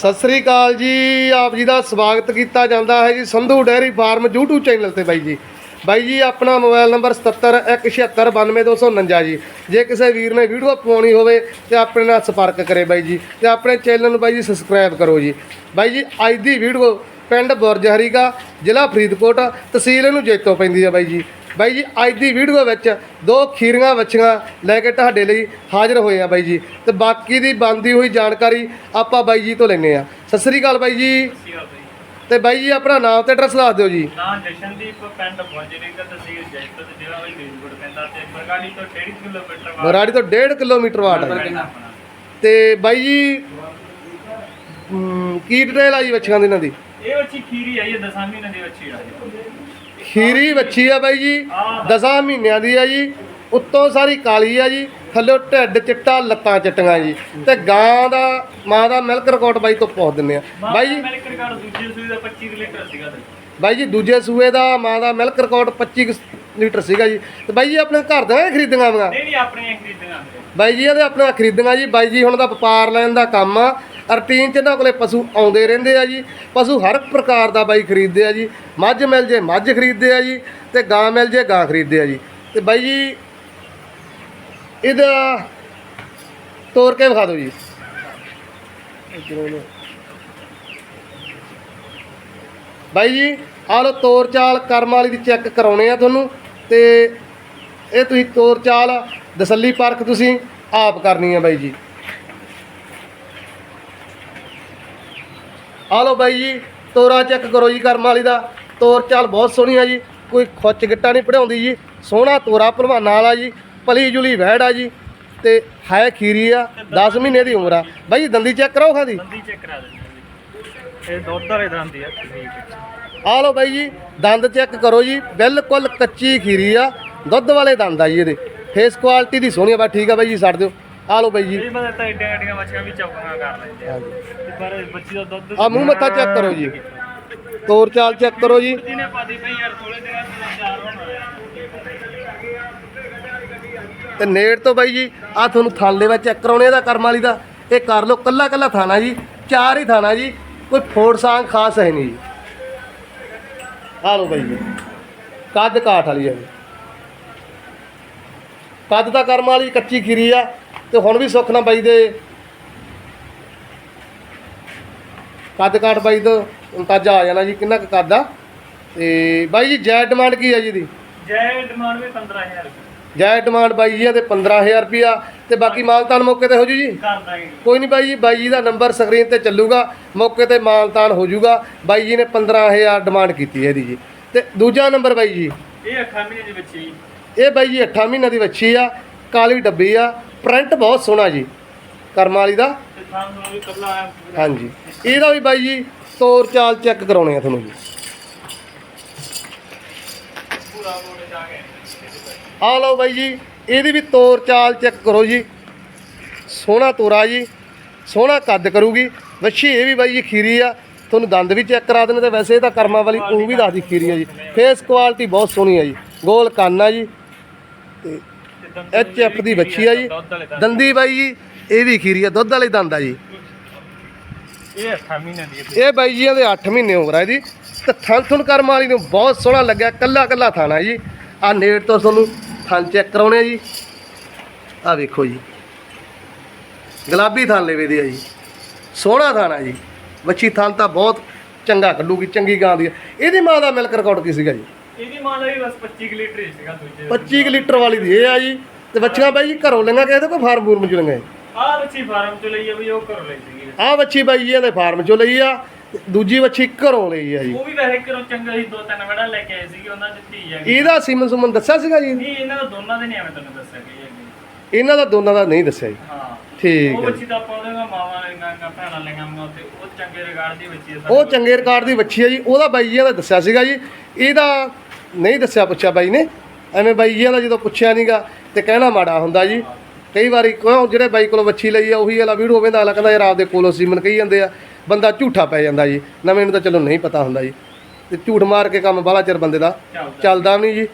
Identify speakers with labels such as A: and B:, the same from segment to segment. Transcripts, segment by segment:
A: ਸਤਿ ਸ੍ਰੀ ਅਕਾਲ ਜੀ, ਆਪ ਜੀ ਦਾ ਸਵਾਗਤ ਕੀਤਾ ਜਾਂਦਾ ਹੈ ਜੀ Sandhu dairy farm YouTube channel ਤੇ ਬਾਈ ਜੀ। ਬਾਈ ਜੀ, ਆਪਣਾ ਮੋਬਾਈਲ ਨੰਬਰ 7717792249 ਜੀ। ਜੇ ਕਿਸੇ ਵੀਰ ਨੇ ਵੀਡੀਓ ਪਾਉਣੀ ਹੋਵੇ ਤੇ ਆਪਣੇ ਨਾਲ ਸੰਪਰਕ ਕਰੇ ਬਾਈ ਜੀ ਤੇ ਆਪਣੇ ਚੈਨਲ ਨੂੰ ਬਾਈ ਜੀ ਸਬਸਕ੍ਰਾਈਬ ਕਰੋ ਜੀ। ਬਾਈ ਜੀ, ਅੱਜ ਦੀ ਵੀਡੀਓ ਪਿੰਡ ਬੁਰਜ ਹਰੀਕਾ ਜ਼ਿਲ੍ਹਾ ਫਰੀਦਕੋਟ, ਤਹਿਸੀਲ ਨੂੰ ਜੇਤੋ ਪੈਂਦੀ ਹੈ ਬਾਈ ਜੀ। ਬਾਈ ਜੀ ਅੱਜ ਦੀ ਵੀਡੀਓ ਵਿੱਚ ਦੋ ਖੀਰੀਆਂ ਵੱਛੀਆਂ ਲੈ ਕੇ ਤੁਹਾਡੇ ਲਈ ਹਾਜ਼ਰ ਹੋਏ ਆ ਬਾਈ ਜੀ। ਤੇ ਬਾਕੀ ਦੀ ਬੰਦੀ ਹੋਈ ਜਾਣਕਾਰੀ ਆਪਾਂ ਬਾਈ ਜੀ ਤੋਂ ਲੈਨੇ ਆ। ਸਤਿ ਸ੍ਰੀ ਅਕਾਲ ਬਾਈ ਜੀ। ਤੇ ਬਾਈ ਜੀ ਆਪਣਾ ਨਾਮ ਤੇ ਐਡਰੈਸ ਦੱਸ ਦਿਓ ਜੀ।
B: ਨਾਂ ਜਸ਼ਨਦੀਪ ਪਿੰਡ ਮੋਜਰੇਗਾ ਤਹਿਸੀਲ ਜੈਤੋ ਤੇ ਜ਼ਿਲ੍ਹਾ ਵੀ ਫਰੀਦਕੋਟ ਪੈਂਦਾ ਤੇ ਬਰਗਾੜੀ ਤੋਂ 1.5 ਕਿਲੋਮੀਟਰ ਬਾਅਦ
A: ਮਰਾੜੀ ਤੋਂ 1.5 ਕਿਲੋਮੀਟਰ ਵਾਟ। ਤੇ ਬਾਈ ਜੀ ਕੀ ਡਿਟੇਲ ਆ ਜੀ ਵੱਛੀਆਂ ਦੀ ਇਹਨਾਂ ਦੀ?
B: ਇਹ ਵੱਛੀ ਖੀਰੀ ਆਈ ਹੈ ਦਸਾਂ ਮਹੀਨੇ ਦੀ ਵੱਛੀ ਆ ਜੀ।
A: ਖੀਰੀ ਵੱਛੀ ਆ ਬਾਈ ਜੀ 10 ਮਹੀਨਿਆਂ ਦੀ ਆ ਜੀ ਉੱਤੋਂ ਸਾਰੀ ਕਾਲੀ ਆ ਜੀ ਥੱਲੇ ਢਿੱਡ ਚਿੱਟਾ ਲੱਤਾਂ ਚਿੱਟੀਆਂ ਜੀ। ਤੇ ਗਾਂ ਦਾ ਮਾਂ ਦਾ ਮਿਲਕ ਰਿਕਾਰਡ ਬਾਈ ਤੋਂ ਪੁੱਛ ਦਿੰਨੇ ਆ। ਬਾਈ ਜੀ
B: ਮਿਲਕ ਰਿਕਾਰਡ ਦੂਜੇ ਸੂਈ ਦਾ 25 ਲੀਟਰ ਸੀਗਾ ਤੇ।
A: ਬਾਈ ਜੀ ਦੂਜੇ ਸੂਏ ਦਾ ਮਾਂ ਦਾ ਮਿਲਕ ਰਿਕਾਰਡ 25 ਕੁ ਲੀਟਰ ਸੀਗਾ ਜੀ। ਤੇ ਬਾਈ ਜੀ ਆਪਣੇ ਘਰ ਦਾ ਖਰੀਦੀਆਂ ਵਾ
B: ਨਹੀਂ ਨਹੀਂ ਆਪਣੀਆਂ ਖਰੀਦੀਆਂ ਨੇ
A: ਬਾਈ ਜੀ ਇਹਦੇ ਆਪਣਾ ਖਰੀਦੀਆਂ ਜੀ। ਬਾਈ ਜੀ ਹੁਣ ਦਾ ਵਪਾਰ ਲੈਣ ਦਾ ਕੰਮ ਆ। ਰੂਟੀਨ ਚ ਇਹਨਾਂ ਕੋਲੇ ਪਸ਼ੂ ਆਉਂਦੇ ਰਹਿੰਦੇ ਆ ਜੀ। ਪਸ਼ੂ ਹਰ ਪ੍ਰਕਾਰ ਦਾ ਬਾਈ ਖਰੀਦਦੇ ਆ ਜੀ। ਮੱਝ ਮਿਲ ਜੇ ਮੱਝ ਖਰੀਦਦੇ ਆ ਜੀ। ਤੇ ਗਾਂ ਮਿਲ ਜੇ ਗਾਂ ਖਰੀਦਦੇ ਆ ਜੀ। ਤੇ ਬਾਈ ਜੀ ਇਹਦਾ ਤੋੜ ਕੇ ਵਿਖਾ ਦਿਓ ਜੀ। ਬਾਈ ਜੀ ਆਹ ਲੋ ਤੋਰ ਚਾਲ ਕਰਮ ਵਾਲੀ ਦੀ ਚੈੱਕ ਕਰਾਉਣੇ ਆ ਤੁਹਾਨੂੰ ਤੇ ਇਹ ਤੁਸੀਂ ਤੋਰ ਚਾਲ ਦਸੱਲੀ ਪਰਖ ਤੁਸੀਂ ਆਪ ਕਰਨੀ ਆ ਬਾਈ ਜੀ। ਆ ਲੋ ਬਾਈ ਜੀ, ਤੋਰਾ ਚੈੱਕ ਕਰੋ ਜੀ ਕਰਮ ਵਾਲੀ ਦਾ। ਤੋਰ ਚਾਲ ਬਹੁਤ ਸੋਹਣੀ ਆ ਜੀ, ਕੋਈ ਖੁੱਚ ਗਿੱਟਾ ਨਹੀਂ ਪੜਾਉਂਦੀ ਜੀ। ਸੋਹਣਾ ਤੋਰਾ ਭਲਵਾਨਾਂ ਵਾਲਾ ਜੀ ਪਲੀ ਜੁਲੀ ਵਹਿੜ ਆ ਜੀ ਤੇ ਹੈ ਖੀਰੀ ਆ 10 ਮਹੀਨੇ ਦੀ ਉਮਰ ਆ। ਬਾਈ ਜੀ, ਦੰਦੀ ਚੈੱਕ ਕਰੋ ਖਾਦੀ?
B: ਦੰਦੀ ਚੈੱਕ ਕਰਾ ਦਿੰਦੇ ਇਹ ਦੁੱਧ ਵਾਲੇ ਦੰਦੀ ਆ।
A: ਆ ਲੋ ਬਾਈ ਜੀ ਦੰਦ ਚੈੱਕ ਕਰੋ ਜੀ ਬਿਲਕੁਲ ਕੱਚੀ ਖੀਰੀ ਆ ਦੁੱਧ ਵਾਲੇ ਦੰਦ ਆ ਜੀ ਇਹਦੇ। ਫੇਸ ਕੁਆਲਿਟੀ ਦੀ ਸੋਹਣੀ ਆ ਬਾ ਠੀਕ ਆ ਬਾਈ ਜੀ ਛੱਡ ਦਿਓ। ਆ ਲੋ ਬਾਈ ਜੀ।
B: ਇਹ ਬੰਦੇ ਤਾਂ ਏਡੀਆਂ ਏਡੀਆਂ ਵੱਛੀਆਂ ਵੀ ਚੌਕੀਆਂ ਕਰ ਲੈਂਦੇ ਆ। ਤੇ ਪਰ ਬੱਚੀ ਦਾ ਦੁੱਧ
A: ਆ ਮੂੰਹ ਮੱਥਾ ਚੈੱਕ ਕਰੋ ਜੀ। ਤੋਰ ਚਾਲ ਚੈੱਕ ਕਰੋ ਜੀ।
B: ਜਿਹਨੇ ਪਾਦੀ ਪਈ ਯਾਰ ਥੋੜੇ ਦਿਨਾਂ ਤੋਂ ਚਾਰ ਹੋਣਾ ਆ
A: ਤੇ ਨੇੜ ਤੋਂ ਬਾਈ ਜੀ ਆ ਤੁਹਾਨੂੰ ਥਣ ਦੇ ਵਿੱਚ ਚੈੱਕ ਕਰਾਉਣੇ ਇਹਦਾ ਕਰਮ ਵਾਲੀ ਦਾ। ਇਹ ਕਰ ਲਓ ਕੱਲਾ ਕੱਲਾ ਥਾਣਾ ਜੀ ਚਾਰ ਹੀ ਥਾਣਾ ਜੀ ਕੋਈ ਫੋੜ ਸਾਂਗ ਖਾਸ ਹੈ ਨਹੀਂ ਜੀ। ਆ ਲਓ ਬਾਈ ਜੀ। ਕੱਦ ਕਾਠ ਵਾਲੀ ਹੈ ਜੀ। ਕੱਦ ਦਾ ਕਰਮ ਵਾਲੀ ਕੱਚੀ ਖੀਰੀ ਆ ਤੇ ਹੁਣ ਵੀ ਸੁੱਖ ਨਾ ਬਾਈ ਦੇ ਕੱਦ ਕਾਠ ਬਾਈ ਦਾ ਅੰਦਾਜ਼ਾ ਆ ਜਾਣਾ ਜੀ ਕਿੰਨਾ ਕੁ ਕੱਦ ਆ। ਤੇ ਬਾਈ ਜੀ ਜੈ ਡਿਮਾਂਡ ਕੀ ਹੈ ਜੀ ਦੀ
B: ਜੈ ਡਿਮਾਂਡ ਵੀ 15000 ਰੁਪਏ।
A: ਜੈ ਡਿਮਾਂਡ ਬਾਈ ਜੀ ਆ ਤੇ 15000 ਰੁਪਿਆ ਤੇ ਬਾਕੀ ਮਾਲਤਾਨ ਮੌਕੇ ਤੇ ਹੋ ਜੂ ਜੀ?
B: ਕਰ ਦਾਂਗੇ
A: ਕੋਈ ਨਹੀਂ ਬਾਈ ਜੀ ਬਾਈ ਜੀ ਦਾ ਨੰਬਰ ਸਕਰੀਨ ਤੇ ਚੱਲੂਗਾ ਮੌਕੇ ਤੇ ਮਾਲਤਾਨ ਹੋ ਜੂਗਾ। ਬਾਈ ਜੀ ਨੇ 15000 ਡਿਮਾਂਡ ਕੀਤੀ ਹੈ ਇਹਦੀ ਜੀ। ਤੇ ਦੂਜਾ ਨੰਬਰ ਬਾਈ ਜੀ।
B: ਇਹ ਅੱਖਾਂ ਮਹੀਨੇ ਦੀ ਬੱਚੀ
A: ਇਹ ਬਾਈ ਜੀ 8 ਮਹੀਨਿਆਂ ਦੀ ਵੱਛੀ ਆ ਕਾਲੀ ਡੱਬੀ ਆ ਪ੍ਰਿੰਟ ਬਹੁਤ ਸੋਹਣਾ ਜੀ ਕਰਮ ਵਾਲੀ ਦਾ। ਹਾਂਜੀ। ਇਹਦਾ ਵੀ ਬਾਈ ਜੀ ਤੋਰ ਚਾਲ ਚੈੱਕ ਕਰਾਉਣੇ ਆ ਤੁਹਾਨੂੰ ਜੀ। ਆ ਲਓ ਬਾਈ ਜੀ ਇਹਦੀ ਵੀ ਤੋਰ ਚਾਲ ਚੈੱਕ ਕਰੋ ਜੀ। ਸੋਹਣਾ ਤੋਰਾ ਜੀ ਸੋਹਣਾ ਕੱਦ ਕਰੂਗੀ। ਵੱਛੀ ਇਹ ਵੀ ਬਾਈ ਜੀ ਖੀਰੀ ਆ ਤੁਹਾਨੂੰ ਦੰਦ ਵੀ ਚੈੱਕ ਕਰਾ ਦੇਣੇ ਤੇ ਵੈਸੇ ਇਹ ਤਾਂ ਕਰਮਾਂ ਵਾਲੀ ਉਹ ਵੀ ਦੱਸਦੀ ਖੀਰੀ ਆ ਜੀ। ਫੇਸ ਕੁਆਲਿਟੀ ਬਹੁਤ ਸੋਹਣੀ ਆ ਜੀ ਗੋਲ ਕੰਨ ਆ ਜੀ। ਤੇ ਐਚ ਐਫ ਦੀ ਵੱਛੀ ਆ ਜੀ।
B: ਦੰਦ।
A: ਦੰਦੀ ਬਾਈ ਜੀ ਇਹ ਵੀ ਖੀਰੀ ਆ ਦੁੱਧ ਵਾਲੇ ਦੰਦ ਆ ਜੀ।
B: ਇਹ ਅੱਖਾਂ ਮਹੀਨੇ ਦੀ ਹੈ।
A: ਇਹ ਬਾਈ ਜੀਆਂ ਦੇ 8 ਮਹੀਨੇ ਉਮਰ ਆ ਜੀ ਥਣ ਥੁਣ ਕਰਮ ਵਾਲੀ ਨੂੰ ਬਹੁਤ ਸੋਹਣਾ ਲੱਗਿਆ ਕੱਲਾ ਕੱਲਾ ਥਾਣਾ ਜੀ। ਆ ਨੇੜ ਤੋਂ ਤੁਹਾਨੂੰ ਥਣ ਚੈੱਕ ਕਰਾਉਣੇ ਆ ਜੀ। ਆ ਵੇਖੋ ਜੀ। ਗੁਲਾਬੀ ਥਣ ਲੈਵੇ ਦੀ ਆ ਜੀ। ਸੋਹਣਾ ਥਾਣਾ ਜੀ। ਵੱਛੀ ਥਣ ਤਾਂ ਬਹੁਤ ਚੰਗਾ ਕੱਢੂਗੀ ਚੰਗੀ ਗਾਂ ਦੀ ਆ। ਇਹਦੀ ਮਾਂ ਦਾ ਮਿਲਕ ਰਿਕਾਰਡ ਕੀ ਸੀਗਾ ਜੀ?
B: ਇਹਦੀ ਮਾਂ ਦਾ ਵੀ ਬਸ 25 ਕੁ ਲੀਟਰ ਹੀ ਸੀਗਾ ਦੂਜੇ
A: 25 ਕੁ ਲੀਟਰ ਵਾਲੀ ਦੀ ਇਹ ਆ ਜੀ। ਤੇ ਬੱਚੀਆਂ ਬਾਈ ਜੀ ਘਰੋਂ ਲਈਆਂ ਕਿਸੇ ਤੋਂ ਕੋਈ ਫਾਰਮ ਫੂਰਮ ਚ ਲਈਆਂ?
B: ਆਹ ਬੱਚੀ ਫਾਰਮ ਚ ਲਈ ਆ ਵੀ ਉਹ ਕਰ ਲਈ ਸੀਗੀ।
A: ਆ ਵੱਛੀ ਬਾਈ ਜੀ ਇਹਦੇ ਫਾਰਮ ਚੋਂ ਲਈ ਆ। ਦੂਜੀ ਵੱਛੀ ਘਰੋਂ ਲਈ ਆ ਜੀ।
B: ਉਹ ਵੀ ਵੈਸੇ ਕਰੋ ਚੰਗਾ ਸੀ ਦੋ ਤਿੰਨ ਵੜਾ ਲੈ ਕੇ ਆਏ ਸੀਗੇ ਉਹਨਾਂ ਧੀ ਹੈਗੀ।
A: ਇਹਦਾ ਸਿਮਨ ਸੁਮਨ ਦੱਸਿਆ ਸੀਗਾ ਜੀ?
B: ਨਹੀਂ ਇਹਨਾਂ ਦਾ ਦੋਨਾਂ ਦੇ ਨਹੀਂ ਐਵੇਂ ਤੁਹਾਨੂੰ ਦੱਸਿਆ ਗਈ ਹੈਗੀ
A: ਇਹਨਾਂ ਦਾ ਦੋਨਾਂ ਦਾ ਨਹੀਂ ਦੱਸਿਆ ਜੀ।
B: ਹਾਂ।
A: ਠੀਕ
B: ਉਹ
A: ਹੈ
B: ਬੱਚੀ ਤਾਂ ਆਪਾਂ ਉਹਦੇ ਨਾਲ ਮਾਵਾਂ ਲੈਂਗਾ ਭੈਣਾਂ ਲੈਂਗਾ ਉੱਤੇ ਉਹ ਚੰਗੇ ਰਿਗਾਰਡ ਦੀ ਬੱਚੀ ਹੈ
A: ਉਹ ਚੰਗੇ ਰਿਕਾਰਡ ਦੀ ਬੱਚੀ ਹੈ ਜੀ ਉਹਦਾ ਬਾਈ ਜੀ ਦਾ ਦੱਸਿਆ ਸੀਗਾ ਜੀ। ਇਹਦਾ ਨਹੀਂ ਦੱਸਿਆ ਪੁੱਛਿਆ ਬਾਈ ਨੇ। ਐਵੇਂ ਬਾਈ ਜੀ ਦਾ ਜਦੋਂ ਪੁੱਛਿਆ ਨਹੀਂਗਾ ਤੇ ਕਹਿਣਾ ਮਾੜਾ ਹੁੰਦਾ ਜੀ। ਕਈ ਵਾਰੀ ਕਿਉਂ ਜਿਹੜੇ ਬਾਈ ਕੋਲੋਂ ਬੱਚੀ ਲਈ ਆ ਉਹੀ ਵਾਲਾ ਵੀਡੀਓ ਵੇਂਦਾ ਅਗਲਾ ਕਹਿੰਦਾ ਯਾਰ ਆਪਦੇ ਕੋਲੋਂ ਸੀਮਨ ਕਹੀ ਜਾਂਦੇ ਆ। ਬੰਦਾ ਝੂਠਾ ਪੈ ਜਾਂਦਾ ਜੀ। ਨਵੇਂ ਨੂੰ ਤਾਂ ਚਲੋ ਨਹੀਂ ਪਤਾ ਹੁੰਦਾ ਜੀ। ਤੇ ਝੂਠ ਮਾਰ ਕੇ ਕੰਮ ਬਾਹਲਾ ਚਿਰ ਬੰਦੇ ਦਾ
B: ਚੱਲਦਾ।
A: ਨਹੀਂ ਜੀ।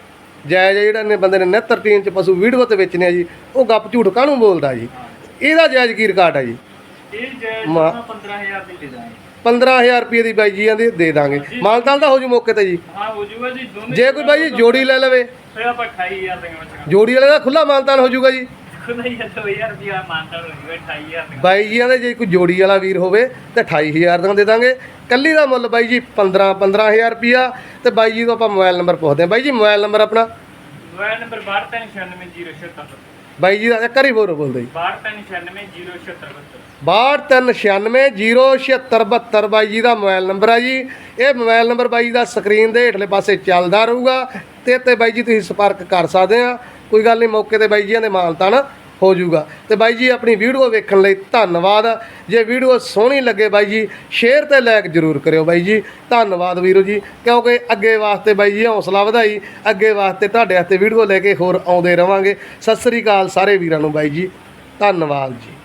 A: ਜਾਇਜ਼ ਜਿਹੜਾ ਨੇ ਬੰਦੇ ਨੇ ਨਿੱਤਰ ਟੀਨ ਚ ਪਸ਼ੂ ਵੀਡੀਓ ਤੇ ਵੇਚਣੇ ਆ ਜੀ ਉਹ ਗੱਪ ਝੂਠ ਕਾਹਨੂੰ ਬੋਲਦਾ ਜੀ? ਇਹਦਾ ਜਾਇਜ਼ ਕੀ ਰਿਕਾਰਡ ਆ ਜੀ?
B: ਇਹ ਜੇ
A: ਮਾ-
B: 15000 ਦੀ ਦੇ ਦਾਂਗੇ।
A: 15000 ਰੁਪਏ ਦੀ ਬਾਈ ਜੀਆਂ ਦੀ ਦੇ ਦਾਂਗੇ। ਮਾਨਤਾਲ ਦਾ ਹੋ ਜੂ ਮੌਕੇ ਤੇ ਜੀ।
B: ਹਾਂ ਹੋ ਜੂਗਾ ਜੀ।
A: ਜੇ ਕੋਈ ਬਾਈ ਜੀ ਜੋੜੀ ਲੈ ਲਵੇ।
B: ਫਿਰ ਆਪਾਂ 28000 ਦੇ ਵਿੱਚ
A: ਜੋੜੀ ਵਾਲੇ ਦਾ ਖੁੱਲਾ ਮਾਨਤਾਨ ਹੋ ਜੂਗਾ ਜੀ।
B: ਖੁਦਾ ਹੀ 2000 ਰੁਪਿਆ ਮਾਨਤਾ ਹੋ ਜੂਗਾ 28000 ਦੇ
A: ਬਾਈ ਜੀਆਂ ਦੇ ਜੇ ਕੋਈ ਜੋੜੀ ਵਾਲਾ ਵੀਰ ਹੋਵੇ ਤੇ 28000 ਦਾ ਦੇ ਦਾਂਗੇ। ਕੱਲੀ ਦਾ ਮੁੱਲ ਬਾਈ ਜੀ 15 15000 ਰੁਪਿਆ ਤੇ ਬਾਈ ਜੀ ਤੋਂ ਆਪਾਂ ਮੋਬਾਈਲ ਨੰਬਰ ਪੁੱਛਦੇ ਹਾਂ। ਬਾਈ ਜੀ ਮੋਬਾਈਲ ਨੰਬਰ ਆਪਣਾ?
B: ਮੋਬਾਈਲ ਨੰਬਰ 62969076
A: ਬਾਈ ਜੀ ਦਾ ਇੱਕ ਵਾਰੀ ਹੋਰ ਬੋਲਦੇ ਜੀ।
B: 62969076
A: 6296907672 ਬਾਈ ਜੀ ਦਾ ਮੋਬਾਈਲ ਨੰਬਰ ਆ ਜੀ। ਇਹ ਮੋਬਾਈਲ ਨੰਬਰ ਬਾਈ ਜੀ ਦਾ ਸਕਰੀਨ ਦੇ ਹੇਠਲੇ ਪਾਸੇ ਚੱਲਦਾ ਰਹੂਗਾ ਤੇ ਤੇ ਬਾਈ ਜੀ ਤੁਸੀਂ ਸੰਪਰਕ ਕਰ ਸਕਦੇ ਆ। ਕੋਈ ਗੱਲ ਨਹੀਂ, ਮੌਕੇ ਤੇ ਬਾਈ ਜੀਆਂ ਦੇ ਮਾਨਤਾਨ ਹੋ ਜਾਊਗਾ। ਤੇ ਬਾਈ ਜੀ, ਆਪਣੀ ਵੀਡੀਓ ਵੇਖਣ ਲਈ ਧੰਨਵਾਦ। ਜੇ ਵੀਡੀਓ ਸੋਹਣੀ ਲੱਗੇ ਬਾਈ ਜੀ, ਸ਼ੇਅਰ ਤੇ ਲਾਈਕ ਜ਼ਰੂਰ ਕਰਿਓ ਬਾਈ ਜੀ। ਧੰਨਵਾਦ ਵੀਰੋ ਜੀ, ਕਿਉਂਕਿ ਅੱਗੇ ਵਾਸਤੇ ਬਾਈ ਜੀ ਹੌਸਲਾ ਵਧਾਈ, ਅੱਗੇ ਵਾਸਤੇ ਤੁਹਾਡੇ ਵਾਸਤੇ ਵੀਡੀਓ ਲੈ ਕੇ ਹੋਰ ਆਉਂਦੇ ਰਵਾਂਗੇ। ਸਤਿ ਸ੍ਰੀ ਅਕਾਲ ਸਾਰੇ ਵੀਰਾਂ ਨੂੰ ਬਾਈ ਜੀ, ਧੰਨਵਾਦ ਜੀ।